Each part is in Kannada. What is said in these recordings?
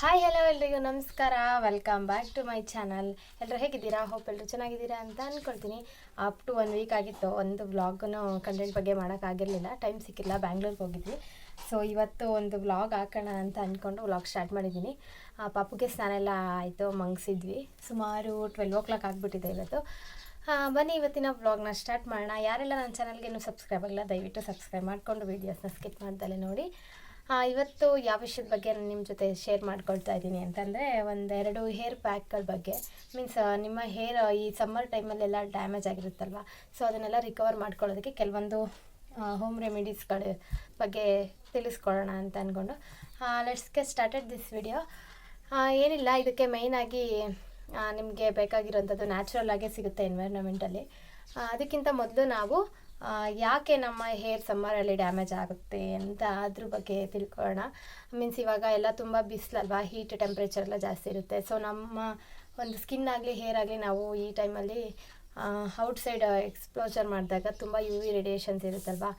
ಹಾಯ್ ಹಲೋ ಎಲ್ರಿಗೂ. ನಮಸ್ಕಾರ. Welcome back to my channel ಎಲ್ಲರೂ ಹೇಗಿದ್ದೀರಾ? ಹೋಪ್ ಎಲ್ಲರೂ ಚೆನ್ನಾಗಿದ್ದೀರಾ ಅಂತ ಅಂದ್ಕೊಳ್ತೀನಿ ಅಪ್ ಟು ಒನ್ ವೀಕ್ ಆಗಿತ್ತು. ಒಂದು ವ್ಲಾಗನ್ನು ಕಂಟೆಂಟ್ ಬಗ್ಗೆ ಮಾಡೋಕ್ಕಾಗಿರಲಿಲ್ಲ ಟೈಮ್ ಸಿಕ್ಕಿಲ್ಲ. ಬ್ಯಾಂಗ್ಳೂರ್ಗೆ ಹೋಗಿದ್ವಿ. ಸೊ ಇವತ್ತು ಒಂದು ವ್ಲಾಗ್ ಹಾಕೋಣ ಅಂತ ಅಂದ್ಕೊಂಡು ವ್ಲಾಗ್ ಸ್ಟಾರ್ಟ್ ಮಾಡಿದ್ದೀನಿ. ಆ, ಪಾಪುಗೆ ಸ್ನಾನ ಎಲ್ಲ ಆಯಿತು. ಮಂಗಿಸಿದ್ವಿ. ಸುಮಾರು ಟ್ವೆಲ್ವ್ ಓ ಕ್ಲಾಕ್ ಆಗಿಬಿಟ್ಟಿದೆ ಇವತ್ತು. ಬನ್ನಿ ಇವತ್ತಿನ ವ್ಲಾಗ್ನ ಸ್ಟಾರ್ಟ್ ಮಾಡೋಣ. ಯಾರೆಲ್ಲ ನನ್ನ ಚಾನಲ್ಗೆ ಇನ್ನೂ ಸಬ್ಸ್ಕ್ರೈಬ್ ಆಗಿಲ್ಲ ದಯವಿಟ್ಟು ಸಬ್ಸ್ಕ್ರೈಬ್ ಮಾಡಿಕೊಂಡು ವೀಡಿಯೋಸ್ನ ಸ್ಕಿಪ್ ಮಾಡ್ದಲ್ಲೇ ನೋಡಿ. ಇವತ್ತು ಯಾವ ವಿಷಯದ ಬಗ್ಗೆ ನಾನು ನಿಮ್ಮ ಜೊತೆ ಶೇರ್ ಮಾಡ್ಕೊಳ್ತಾ ಇದ್ದೀನಿ ಅಂತಂದರೆ ಒಂದೆರಡು ಹೇರ್ ಪ್ಯಾಕ್ಗಳ ಬಗ್ಗೆ. ಮೀನ್ಸ್ ನಿಮ್ಮ ಹೇರ್ ಈ ಸಮ್ಮರ್ ಟೈಮಲ್ಲೆಲ್ಲ ಡ್ಯಾಮೇಜ್ ಆಗಿರುತ್ತಲ್ವ? ಸೊ ಅದನ್ನೆಲ್ಲ ರಿಕವರ್ ಮಾಡ್ಕೊಳ್ಳೋದಕ್ಕೆ ಕೆಲವೊಂದು ಹೋಮ್ ರೆಮಿಡೀಸ್ಗಳ ಬಗ್ಗೆ ತಿಳಿಸ್ಕೊಳ್ಳೋಣ ಅಂತ ಅಂದ್ಕೊಂಡು ಲೆಟ್ಸ್ಗೆ ಸ್ಟಾರ್ಟೆಡ್ ದಿಸ್ ವಿಡಿಯೋ ಏನಿಲ್ಲ, ಇದಕ್ಕೆ ಮೇಯ್ನಾಗಿ ನಿಮಗೆ ಬೇಕಾಗಿರೋಂಥದ್ದು ನ್ಯಾಚುರಲ್ ಆಗೇ ಸಿಗುತ್ತೆ ಎನ್ವೈರ್ನಮೆಂಟಲ್ಲಿ ಅದಕ್ಕಿಂತ ಮೊದಲು ನಾವು ಯಾಕೆ ನಮ್ಮ ಹೇರ್ ಸಮ್ಮರಲ್ಲಿ ಡ್ಯಾಮೇಜ್ ಆಗುತ್ತೆ ಅಂತ ಅದ್ರ ಬಗ್ಗೆ ತಿಳ್ಕೊಳ್ಳೋಣ. ಮೀನ್ಸ್ ಇವಾಗ ಎಲ್ಲ ತುಂಬ ಬಿಸಿಲಲ್ವಾ ಹೀಟ್ ಟೆಂಪ್ರೇಚರ್ ಎಲ್ಲ ಜಾಸ್ತಿ ಇರುತ್ತೆ. ಸೊ ನಮ್ಮ ಒಂದು ಸ್ಕಿನ್ ಆಗಲಿ ಹೇರ್ ಆಗಲಿ ನಾವು ಈ ಟೈಮಲ್ಲಿ ಔಟ್ಸೈಡ್ ಎಕ್ಸ್ಪ್ಲೋಜರ್ ಮಾಡಿದಾಗ ತುಂಬ ಯು ವಿ ರೇಡಿಯೇಷನ್ಸ್ ಇರುತ್ತಲ್ವಾ?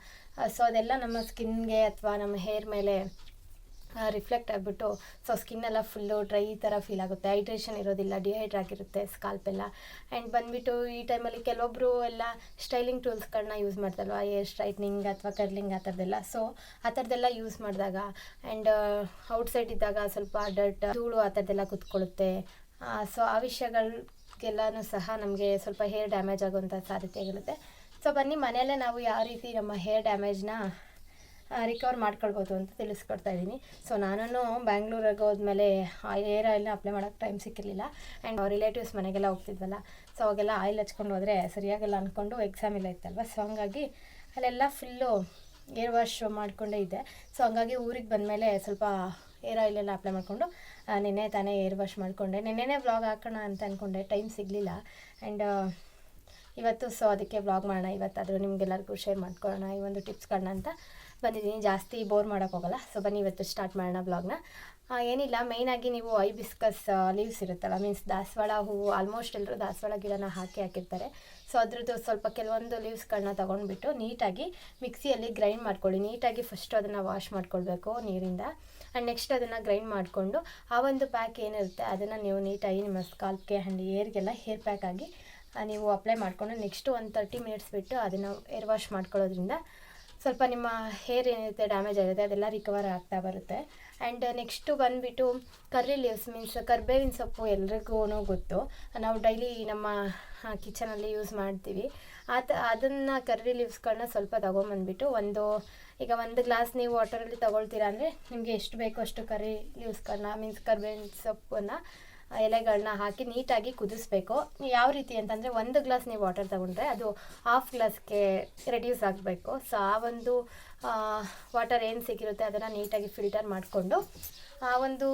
ಸೊ ಅದೆಲ್ಲ ನಮ್ಮ ಸ್ಕಿನ್ಗೆ ಅಥವಾ ನಮ್ಮ ಹೇರ್ ಮೇಲೆ ರಿಫ್ಲೆಕ್ಟ್ ಆಗಿಬಿಟ್ಟು ಸೊ ಸ್ಕಿನ್ ಎಲ್ಲ ಫುಲ್ಲು ಡ್ರೈ ಥರ ಫೀಲ್ ಆಗುತ್ತೆ. ಹೈಡ್ರೇಷನ್ ಇರೋದಿಲ್ಲ ಡಿಹೈಡ್ರ್ ಆಗಿರುತ್ತೆ ಸ್ಕಾಲ್ಪ್ ಎಲ್ಲ ಆ್ಯಂಡ್ ಬಂದುಬಿಟ್ಟು ಈ ಟೈಮಲ್ಲಿ ಕೆಲವೊಬ್ಬರು ಎಲ್ಲ ಸ್ಟೈಲಿಂಗ್ ಟೂಲ್ಸ್ಗಳನ್ನ ಯೂಸ್ ಮಾಡ್ತಾರಲ್ವ ಏರ್ ಸ್ಟ್ರೈಟ್ನಿಂಗ್ ಅಥವಾ ಕರ್ಲಿಂಗ್ ಆ ಥರದ್ದೆಲ್ಲ. ಸೊ ಆ ಥರದ್ದೆಲ್ಲ ಯೂಸ್ ಮಾಡಿದಾಗ ಆ್ಯಂಡ್ ಔಟ್ಸೈಡ್ ಇದ್ದಾಗ ಸ್ವಲ್ಪ ಡರ್ಟ್ ಧೂಳು ಆ ಥರದ್ದೆಲ್ಲ ಕುತ್ಕೊಳ್ಳುತ್ತೆ. ಸೊ ಆ ವಿಷಯಗಳಿಗೆಲ್ಲನೂ ಸಹ ನಮಗೆ ಸ್ವಲ್ಪ ಹೇರ್ ಡ್ಯಾಮೇಜ್ ಆಗುವಂಥ ಸಾಧ್ಯತೆಗಳಿರುತ್ತೆ ಸೊ ಬನ್ನಿ, ಮನೆಯಲ್ಲೇ ನಾವು ಯಾವ ರೀತಿ ನಮ್ಮ ಹೇರ್ ಡ್ಯಾಮೇಜ್ನ ರಿಕವರ್ ಮಾಡ್ಕೊಳ್ಬೋದು ಅಂತ ತಿಳಿಸ್ಕೊಡ್ತಾ ಇದ್ದೀನಿ. ಸೊ ನಾನು ಬ್ಯಾಂಗ್ಳೂರಿಗೆ ಹೋದ್ಮೇಲೆ ಏರ್ ಆಯಿಲ್ನ ಅಪ್ಲೈ ಮಾಡೋಕ್ಕೆ ಟೈಮ್ ಸಿಕ್ಕಿರಲಿಲ್ಲ. ಆ್ಯಂಡ್ ರಿಲೇಟಿವ್ಸ್ ಮನೆಗೆಲ್ಲ ಹೋಗ್ತಿದ್ವಲ್ಲ. ಸೊ ಅವಾಗೆಲ್ಲ ಆಯಿಲ್ ಹಚ್ಕೊಂಡು ಹೋದರೆ ಸರಿಯಾಗಲ್ಲ ಅಂದ್ಕೊಂಡು ಎಕ್ಸಾಮ್ ಎಲ್ಲ ಇತ್ತಲ್ವ? ಸೊ ಹಂಗಾಗಿ ಅಲ್ಲೆಲ್ಲ ಫುಲ್ಲು ಏರ್ ವಾಶ್ ಮಾಡಿಕೊಂಡೇ ಇದ್ದೆ. ಸೊ ಹಂಗಾಗಿ ಊರಿಗೆ ಬಂದಮೇಲೆ ಸ್ವಲ್ಪ ಏರ್ ಆಯಿಲೆಲ್ಲ ಅಪ್ಲೈ ಮಾಡಿಕೊಂಡು ನಿನ್ನೆ ತಾನೇ ಏರ್ ವಾಶ್ ಮಾಡಿಕೊಂಡೆ. ನೆನ್ನೆನೇ ವ್ಲಾಗ್ ಹಾಕೋಣ ಅಂತ ಅಂದ್ಕೊಂಡೆ ಟೈಮ್ ಸಿಗಲಿಲ್ಲ. ಆ್ಯಂಡ್ ಇವತ್ತು ಸೊ ಅದಕ್ಕೆ ಬ್ಲಾಗ್ ಮಾಡೋಣ. ಇವತ್ತಾದರೂ ನಿಮಗೆಲ್ಲರಿಗೂ ಶೇರ್ ಮಾಡ್ಕೊಳ್ಳೋಣ ಈ ಒಂದು ಟಿಪ್ಸ್ಗಳನ್ನ ಅಂತ. ಬಂದಿದ್ದೀನಿ. ಜಾಸ್ತಿ ಬೋರ್ ಮಾಡೋಕ್ಕೋಗಲ್ಲ ಸೊ ಬನ್ನಿ ಇವತ್ತು ಸ್ಟಾರ್ಟ್ ಮಾಡೋಣ ಬ್ಲಾಗ್ನ ಏನಿಲ್ಲ ಮೇಯ್ನಾಗಿ ನೀವು ಐ ಬಿಸ್ಕಸ್ ಲೀವ್ಸ್ ಇರುತ್ತಲ್ಲ ಮೀನ್ಸ್ ದಾಸವಾಳ ಹೂವು ಆಲ್ಮೋಸ್ಟ್ ಎಲ್ಲರೂ ದಾಸವಾಳ ಗಿಡನ ಹಾಕಿ ಹಾಕಿರ್ತಾರೆ. ಸೊ ಅದ್ರದ್ದು ಸ್ವಲ್ಪ ಕೆಲವೊಂದು ಲೀವ್ಸ್ಗಳನ್ನ ತೊಗೊಂಡ್ಬಿಟ್ಟು ನೀಟಾಗಿ ಮಿಕ್ಸಿಯಲ್ಲಿ ಗ್ರೈಂಡ್ ಮಾಡ್ಕೊಳ್ಳಿ. ನೀಟಾಗಿ ಫಸ್ಟು ಅದನ್ನು ವಾಶ್ ಮಾಡ್ಕೊಳ್ಬೇಕು ನೀರಿಂದ. ಆ್ಯಂಡ್ ನೆಕ್ಸ್ಟ್ ಅದನ್ನು ಗ್ರೈಂಡ್ ಮಾಡಿಕೊಂಡು ಆ ಒಂದು ಪ್ಯಾಕ್ ಏನಿರುತ್ತೆ, ಅದನ್ನು ನೀವು ನೀಟಾಗಿ ನಿಮ್ಮ ಸ್ಕಾಲ್ಪ್ಗೆ ಆ್ಯಂಡ್ ಏರ್ಗೆಲ್ಲ ಹೇರ್ ಪ್ಯಾಕ್ ಆಗಿ ನೀವು ಅಪ್ಲೈ ಮಾಡಿಕೊಂಡು ನೆಕ್ಸ್ಟು ಒಂದು ತರ್ಟಿ ಮಿನಿಟ್ಸ್ ಬಿಟ್ಟು ಅದನ್ನು ಏರ್ ವಾಶ್ ಮಾಡ್ಕೊಳ್ಳೋದ್ರಿಂದ ಸ್ವಲ್ಪ ನಿಮ್ಮ ಹೇರ್ ಏನಿರುತ್ತೆ ಡ್ಯಾಮೇಜ್ ಆಗುತ್ತೆ, ಅದೆಲ್ಲ ರಿಕವರ್ ಆಗ್ತಾ ಬರುತ್ತೆ. ಆ್ಯಂಡ್ ನೆಕ್ಸ್ಟು ಬಂದುಬಿಟ್ಟು ಕರ್ರಿ ಲೀವ್ಸ್ ಮೀನ್ಸ್ ಕರ್ಬೇವಿನ ಸೊಪ್ಪು ಎಲ್ರಿಗೂ ಗೊತ್ತು. ನಾವು ಡೈಲಿ ನಮ್ಮ ಕಿಚನಲ್ಲಿ ಯೂಸ್ ಮಾಡ್ತೀವಿ. ಆತ ಅದನ್ನು ಕರ್ರಿ ಲೀವ್ಸ್ಗಳನ್ನ ಸ್ವಲ್ಪ ತೊಗೊಂಬಂದ್ಬಿಟ್ಟು ಒಂದು, ಈಗ ಒಂದು ಗ್ಲಾಸ್ ನೀವು ವಾಟರಲ್ಲಿ ತೊಗೊಳ್ತೀರಾ ಅಂದರೆ ನಿಮಗೆ ಎಷ್ಟು ಬೇಕೋ ಅಷ್ಟು ಕರ್ರಿ ಲೀವ್ಸ್ಗಳನ್ನ ಮೀನ್ಸ್ ಕರ್ಬೇವಿನ ಸೊಪ್ಪನ್ನು ಎಲೆಗಳನ್ನ ಹಾಕಿ ನೀಟಾಗಿ ಕುದಿಸ್ಬೇಕು. ಯಾವ ರೀತಿ ಅಂತಂದರೆ ಒಂದು ಗ್ಲಾಸ್ ನೀವು ವಾಟರ್ ತಗೊಂಡ್ರೆ ಅದು ಹಾಫ್ ಗ್ಲಾಸ್ಗೆ ರೆಡ್ಯೂಸ್ ಆಗಬೇಕು. ಸೊ ಆ ಒಂದು ವಾಟರ್ ಏನು ಸಿಕ್ಕಿರುತ್ತೆ ಅದನ್ನು ನೀಟಾಗಿ ಫಿಲ್ಟರ್ ಮಾಡಿಕೊಂಡು ಆ, ಒಂದು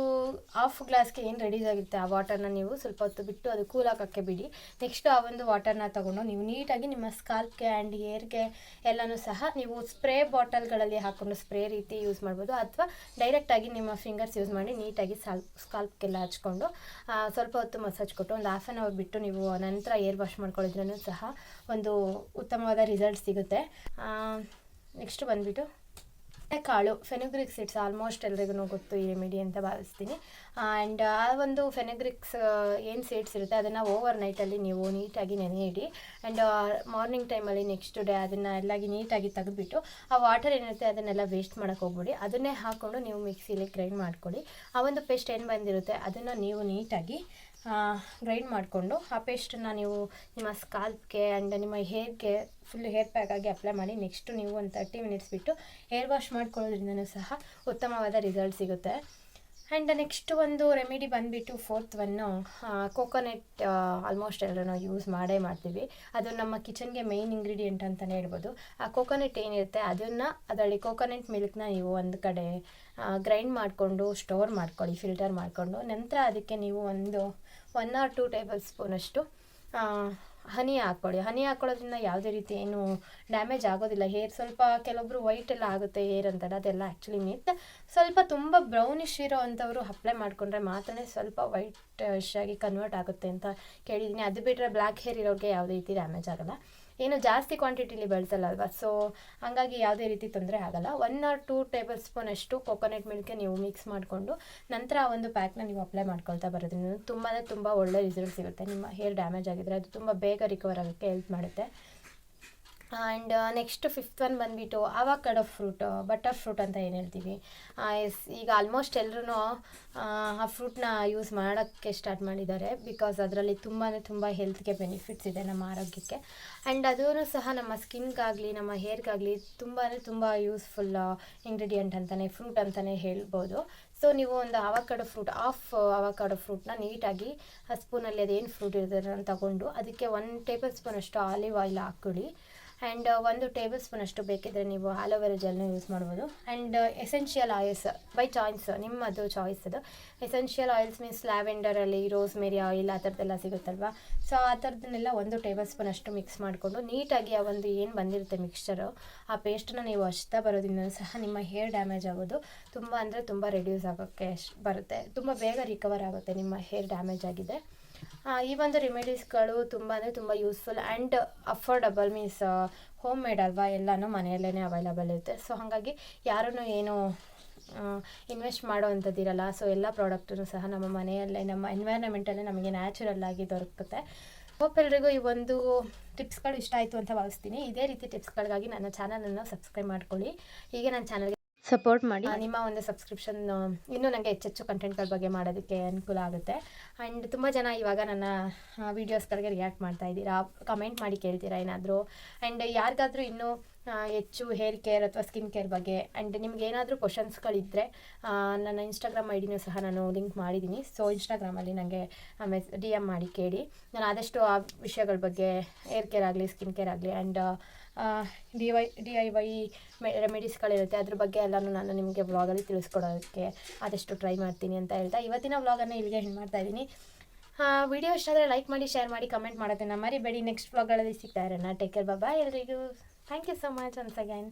ಹಾಫ್ ಗ್ಲಾಸ್ಗೆ ಏನು ರೆಡಿ ಆಗಿರುತ್ತೆ ಆ ವಾಟರ್ನ ನೀವು ಸ್ವಲ್ಪ ಹೊತ್ತು ಬಿಟ್ಟು ಅದು ಕೂಲ್ ಹಾಕೋಕ್ಕೆ ಬಿಡಿ. ನೆಕ್ಸ್ಟ್ ಆ ಒಂದು ವಾಟರ್ನ ತಗೊಂಡು ನೀವು ನೀಟಾಗಿ ನಿಮ್ಮ ಸ್ಕಾಲ್ಪ್ಗೆ ಆ್ಯಂಡ್ ಏರ್ಗೆ ಎಲ್ಲನೂ ಸಹ ನೀವು ಸ್ಪ್ರೇ ಬಾಟಲ್ಗಳಲ್ಲಿ ಹಾಕೊಂಡು ಸ್ಪ್ರೇ ರೀತಿ ಯೂಸ್ ಮಾಡ್ಬೋದು. ಅಥವಾ ಡೈರೆಕ್ಟಾಗಿ ನಿಮ್ಮ ಫಿಂಗರ್ಸ್ ಯೂಸ್ ಮಾಡಿ ನೀಟಾಗಿ ಸಾಲ್ ಸ್ಕಾಲ್ಪ್ಗೆಲ್ಲ ಹಚ್ಕೊಂಡು ಸ್ವಲ್ಪ ಹೊತ್ತು ಮಸಾಜ್ ಕೊಟ್ಟು ಒಂದು ಹಾಫ್ ಆನ್ ಅವರ್ ಬಿಟ್ಟು ನೀವು ನಂತರ ಏರ್ ವಾಶ್ ಮಾಡ್ಕೊಳ್ಳಿದ್ರೂ ಸಹ ಒಂದು ಉತ್ತಮವಾದ ರಿಸಲ್ಟ್ ಸಿಗುತ್ತೆ. ನೆಕ್ಸ್ಟ್ ಬಂದುಬಿಟ್ಟು ಕಾಳು ಫೆನುಗ್ರಿಕ್ ಸೀಡ್ಸ್ ಆಲ್ಮೋಸ್ಟ್ ಎಲ್ರಿಗೂ ಗೊತ್ತು ಈ ರೆಮಿಡಿ ಅಂತ ಭಾವಿಸ್ತೀನಿ. ಆ್ಯಂಡ್ ಆ, ಒಂದು ಫೆನುಗ್ರಿಕ್ಸ್ ಏನು ಸೀಡ್ಸ್ ಇರುತ್ತೆ ಅದನ್ನು ಓವರ್ ನೈಟಲ್ಲಿ ನೀವು ನೀಟಾಗಿ ನೆನೆ ಇಡಿ ಆ್ಯಂಡ್ ಮಾರ್ನಿಂಗ್ ಟೈಮಲ್ಲಿ ನೆಕ್ಸ್ಟ್ ಡೇ ಅದನ್ನು ಎಲ್ಲಾಗಿ ನೀಟಾಗಿ ತೆಗೆದುಬಿಟ್ಟು, ಆ ವಾಟರ್ ಏನಿರುತ್ತೆ ಅದನ್ನೆಲ್ಲ ವೇಸ್ಟ್ ಮಾಡೋಕ್ಕೆ ಹೋಗ್ಬಿಡಿ. ಅದನ್ನೇ ಹಾಕ್ಕೊಂಡು ನೀವು ಮಿಕ್ಸಿಲಿ ಗ್ರೈಂಡ್ ಮಾಡ್ಕೊಳ್ಳಿ. ಆ ಒಂದು ಪೇಸ್ಟ್ ಏನು ಬಂದಿರುತ್ತೆ ಅದನ್ನು ನೀವು ನೀಟಾಗಿ ಗ್ರೈಂಡ್ ಮಾಡಿಕೊಂಡು ಆ ಪೇಸ್ಟನ್ನ ನೀವು ನಿಮ್ಮ ಸ್ಕಾಲ್ಪ್ಗೆ ಆ್ಯಂಡ್ ನಿಮ್ಮ ಹೇರ್ಗೆ ಫುಲ್ ಹೇರ್ ಪ್ಯಾಕ್ ಆಗಿ ಅಪ್ಲೈ ಮಾಡಿ ನೆಕ್ಸ್ಟು ನೀವು ಒಂದು ತರ್ಟಿ ಮಿನಿಟ್ಸ್ ಬಿಟ್ಟು ಹೇರ್ ವಾಶ್ ಮಾಡ್ಕೊಳ್ಳೋದ್ರಿಂದನೂ ಸಹ ಉತ್ತಮವಾದ ರಿಸಲ್ಟ್ ಸಿಗುತ್ತೆ. ಆ್ಯಂಡ್ ನೆಕ್ಸ್ಟ್ ಒಂದು ರೆಮಿಡಿ ಬಂದುಬಿಟ್ಟು ಫೋರ್ತ್ ಒನ್ನು ಕೋಕೋನೆಟ್ ಆಲ್ಮೋಸ್ಟ್ ಎಲ್ಲರೂ ಯೂಸ್ ಮಾಡೇ ಮಾಡ್ತೀವಿ. ಅದು ನಮ್ಮ ಕಿಚನ್ಗೆ ಮೇಯ್ನ್ ಇಂಗ್ರೀಡಿಯೆಂಟ್ ಅಂತಲೇ ಹೇಳ್ಬೋದು. ಆ ಕೋಕೋನೆಟ್ ಏನಿರುತ್ತೆ, ಅದನ್ನು ಅದರಲ್ಲಿ ಕೋಕೋನೆಟ್ ಮಿಲ್ಕ್ನ ನೀವು ಒಂದು ಕಡೆ ಗ್ರೈಂಡ್ ಮಾಡಿಕೊಂಡು ಸ್ಟೋರ್ ಮಾಡ್ಕೊಳ್ಳಿ ಫಿಲ್ಟರ್ ಮಾಡಿಕೊಂಡು. ನಂತರ ಅದಕ್ಕೆ ನೀವು ಒಂದು ಒನ್ ಆರ್ ಟೂ ಟೇಬಲ್ ಸ್ಪೂನಷ್ಟು ಹನಿ ಹಾಕ್ಕೊಳ್ಳಿ ಹನಿ ಹಾಕ್ಕೊಳ್ಳೋದ್ರಿಂದ ಯಾವುದೇ ರೀತಿ ಏನು ಡ್ಯಾಮೇಜ್ ಆಗೋದಿಲ್ಲ. ಹೇರ್ ಸ್ವಲ್ಪ ಕೆಲವೊಬ್ರು ವೈಟ್ ಎಲ್ಲ ಆಗುತ್ತೆ ಹೇರ್ ಅಂತಾರೆ ಅದೆಲ್ಲ ಆ್ಯಕ್ಚುಲಿ ಮಿತ್ ಸ್ವಲ್ಪ ತುಂಬ ಬ್ರೌನಿಶ್ ಇರೋ ಅಂಥವ್ರು ಅಪ್ಲೈ ಮಾಡಿಕೊಂಡ್ರೆ ಮಾತ್ರ ಸ್ವಲ್ಪ ವೈಟ್ ಆಗಿ ಕನ್ವರ್ಟ್ ಆಗುತ್ತೆ ಅಂತ ಕೇಳಿದ್ದೀನಿ. ಅದು ಬಿಟ್ಟರೆ ಬ್ಲ್ಯಾಕ್ ಹೇರ್ ಇರೋರಿಗೆ ಯಾವುದೇ ರೀತಿ ಡ್ಯಾಮೇಜ್ ಆಗಲ್ಲ. ಏನು ಜಾಸ್ತಿ ಕ್ವಾಂಟಿಟಿಲಿ ಬೆಳೆಸಲ್ಲ ಅಲ್ವಾ ಸೊ ಹಂಗಾಗಿ ಯಾವುದೇ ರೀತಿ ತೊಂದರೆ ಆಗಲ್ಲ. One or two tablespoon ಅಷ್ಟು ಕೊಕೊನಟ್ ಮಿಲ್ಕ್ ನೀವು ಮಿಕ್ಸ್ ಮಾಡಿಕೊಂಡು ನಂತರ ಆ ಒಂದು ಪ್ಯಾಕ್ನ ನೀವು ಅಪ್ಲೈ ಮಾಡ್ಕೊಳ್ತಾ ಬರೋದ್ರಿಂದ ತುಂಬಾ ತುಂಬ ಒಳ್ಳೆ ರಿಸಲ್ಟ್ ಸಿಗುತ್ತೆ. ನಿಮ್ಮ ಹೇರ್ ಡ್ಯಾಮೇಜ್ ಆಗಿದ್ರೆ ಅದು ತುಂಬ ಬೇಗ ರಿಕವರ್ ಆಗೋಕ್ಕೆ ಹೆಲ್ಪ್ ಮಾಡುತ್ತೆ. ಆ್ಯಂಡ್ ನೆಕ್ಸ್ಟ್ ಫಿಫ್ತ್ ಒನ್ ಬಂದುಬಿಟ್ಟು ಆವಾಕಡೋ ಫ್ರೂಟ್ ಬಟರ್ ಫ್ರೂಟ್ ಅಂತ ಏನು ಹೇಳ್ತೀವಿ. ಎಸ್ ಈಗ ಆಲ್ಮೋಸ್ಟ್ ಎಲ್ಲರೂ ಆ ಫ್ರೂಟ್ನ ಯೂಸ್ ಮಾಡೋಕ್ಕೆ ಸ್ಟಾರ್ಟ್ ಮಾಡಿದ್ದಾರೆ ಬಿಕಾಸ್ ಅದರಲ್ಲಿ ತುಂಬಾ ತುಂಬ ಹೆಲ್ತ್ಗೆ ಬೆನಿಫಿಟ್ಸ್ ಇದೆ ನಮ್ಮ ಆರೋಗ್ಯಕ್ಕೆ. ಆ್ಯಂಡ್ ಅದೂ ಸಹ ನಮ್ಮ ಸ್ಕಿನ್ಗಾಗಲಿ ನಮ್ಮ ಹೇರ್ಗಾಗಲಿ ತುಂಬಾ ತುಂಬ ಯೂಸ್ಫುಲ್ ಇಂಗ್ರೀಡಿಯೆಂಟ್ ಅಂತಲೇ ಫ್ರೂಟ್ ಅಂತಲೇ ಹೇಳ್ಬೋದು. ಸೊ ನೀವು ಒಂದು ಅವಕಾಡ ಫ್ರೂಟ್ ಆಫ್ ಅವಕಾಡ ಫ್ರೂಟ್ನ ನೀಟಾಗಿ ಆ ಸ್ಪೂನಲ್ಲಿ ಅದೇನು ಫ್ರೂಟ್ ಅಂತ ತಗೊಂಡು, ಅದಕ್ಕೆ ಒನ್ ಟೇಬಲ್ ಸ್ಪೂನಷ್ಟು ಆಲಿವ್ ಆಯಿಲ್ ಹಾಕ್ಕೊಳ್ಳಿ. ಆ್ಯಂಡ್ ಒಂದು ಟೇಬಲ್ ಸ್ಪೂನ್ ಅಷ್ಟು ಬೇಕಿದ್ರೆ ನೀವು ಆಲೋವೆರಾ ಜೆಲ್ನ ಯೂಸ್ ಮಾಡ್ಬೋದು. And essential oils by choice ನಿಮ್ಮದು ಚಾಯ್ಸ್ ಅದು. ಎಸೆನ್ಷಿಯಲ್ ಆಯಿಲ್ಸ್ ಮೀನ್ಸ್ ಲ್ಯಾವೆಂಡರಲ್ಲಿ ರೋಸ್ಮೇರಿ ಆಯಿಲ್ ಆ ಥರದ್ದೆಲ್ಲ ಸಿಗುತ್ತಲ್ವಾ? ಸೊ ಆ ಥರದನ್ನೆಲ್ಲ ಒಂದು ಟೇಬಲ್ ಸ್ಪೂನ್ ಅಷ್ಟು ಮಿಕ್ಸ್ ಮಾಡಿಕೊಂಡು ನೀಟಾಗಿ ಆ ಒಂದು ಏನು ಬಂದಿರುತ್ತೆ ಮಿಕ್ಸ್ಚರು ಆ ಪೇಸ್ಟನ್ನ ನೀವು ಹಚ್ತಾ ಬರೋದ್ರಿಂದ ಸಹ ನಿಮ್ಮ ಹೇರ್ ಡ್ಯಾಮೇಜ್ ಆಗೋದು ತುಂಬ ಅಂದರೆ ತುಂಬ ರೆಡ್ಯೂಸ್ ಆಗೋಕ್ಕೆ ಬರುತ್ತೆ. ತುಂಬ ಬೇಗ ರಿಕವರ್ ಆಗುತ್ತೆ ನಿಮ್ಮ ಹೇರ್ ಡ್ಯಾಮೇಜ್ ಆಗಿದೆ. ಈ ಒಂದು ರೆಮಿಡೀಸ್ಗಳು ತುಂಬ ಅಂದರೆ ತುಂಬ useful and affordable means homemade ಅಲ್ವಾ ಎಲ್ಲನೂ ಮನೆಯಲ್ಲೇ ಅವೈಲಬಲ್ ಇರುತ್ತೆ. ಸೊ ಹಾಗಾಗಿ ಯಾರೂ ಏನು ಇನ್ವೆಸ್ಟ್ ಮಾಡೋ ಅಂಥದ್ದಿರಲ್ಲ ಸೊ ಎಲ್ಲ ಪ್ರಾಡಕ್ಟೂ ಸಹ ನಮ್ಮ ಮನೆಯಲ್ಲೇ, ನಮ್ಮ ಎನ್ವೈರನ್ಮೆಂಟಲ್ಲೇ ನಮಗೆ ನ್ಯಾಚುರಲ್ ಆಗಿ ದೊರಕುತ್ತೆ. ಹೋಪ್ ಎಲ್ರಿಗೂ ಈ ಒಂದು ಟಿಪ್ಸ್ಗಳು ಇಷ್ಟ ಆಯಿತು ಅಂತ ಭಾವಿಸ್ತೀನಿ. ಇದೇ ರೀತಿ ಟಿಪ್ಸ್ಗಳಿಗಾಗಿ ನನ್ನ ಚಾನಲನ್ನು ಸಬ್ಸ್ಕ್ರೈಬ್ ಮಾಡ್ಕೊಳ್ಳಿ. ಹೀಗೆ ನನ್ನ ಚಾನಲ್ಗೆ ಸಪೋರ್ಟ್ ಮಾಡಿ. ನಿಮ್ಮ ಒಂದು ಸಬ್ಸ್ಕ್ರಿಪ್ಷನ್ ಇನ್ನೂ ನನಗೆ ಹೆಚ್ಚೆಚ್ಚು ಕಂಟೆಂಟ್ಗಳ ಬಗ್ಗೆ ಮಾಡೋದಕ್ಕೆ ಅನುಕೂಲ ಆಗುತ್ತೆ. ಆ್ಯಂಡ್ ತುಂಬ ಜನ ಇವಾಗ ನನ್ನ ವೀಡಿಯೋಸ್ಗಳಿಗೆ ರಿಯಾಕ್ಟ್ ಮಾಡ್ತಾ ಇದ್ದೀರಾ. ಕಮೆಂಟ್ ಮಾಡಿ ಕೇಳ್ತೀರಾ ಏನಾದರೂ? ಆ್ಯಂಡ್ ಯಾರಿಗಾದರೂ ಇನ್ನೂ ಹೆಚ್ಚು ಹೇರ್ ಕೇರ್ ಅಥವಾ ಸ್ಕಿನ್ ಕೇರ್ ಬಗ್ಗೆ ಆ್ಯಂಡ್ ನಿಮ್ಗೆ ಏನಾದರೂ ಕ್ವಶನ್ಸ್ಗಳಿದ್ದರೆ ನನ್ನ ಇನ್ಸ್ಟಾಗ್ರಾಮ್ ಐ ಡಿನೂ ಸಹ ನಾನು ಲಿಂಕ್ ಮಾಡಿದ್ದೀನಿ. ಸೊ ಇನ್ಸ್ಟಾಗ್ರಾಮಲ್ಲಿ ನನಗೆ ಮೆಸ್ ಡಿ ಎಂ ಮಾಡಿ ಕೇಳಿ. ನಾನು ಆದಷ್ಟು ಆ ವಿಷಯಗಳ ಬಗ್ಗೆ ಹೇರ್ ಕೇರ್ ಆಗಲಿ ಸ್ಕಿನ್ ಕೇರ್ ಆಗಲಿ and D Y D I Y ರೆಮಿಡೀಸ್ಗಳಿರುತ್ತೆ ಅದ್ರ ಬಗ್ಗೆ ಎಲ್ಲನೂ ನಾನು ನಿಮಗೆ ವ್ಲಾಗಲ್ಲಿ ತಿಳಿಸ್ಕೊಡೋದಕ್ಕೆ ಆದಷ್ಟು ಟ್ರೈ ಮಾಡ್ತೀನಿ ಅಂತ ಹೇಳ್ತಾ ಇವತ್ತಿನ ವ್ಲಾಗನ್ನು ಇಲ್ಲಿಗೆ ಹೆಣ್ಣು ಮಾಡ್ತಾ ಇದ್ದೀನಿ. ವಿಡಿಯೋ ಇಷ್ಟ ಆದರೆ ಲೈಕ್ ಮಾಡಿ ಶೇರ್ ಮಾಡಿ ಕಮೆಂಟ್ ಮಾಡೋದನ್ನು ಮರಿಬೇಡಿ. ನೆಕ್ಸ್ಟ್ ವ್ಲಾಗ್ಗಳಲ್ಲಿ ಸಿಗ್ತಾ ಇರೋಣ. ಟೇಕ್ ಕೇರ್ ಬಾಬಾ ಎಲ್ರಿಗೂ. Thank you so much once again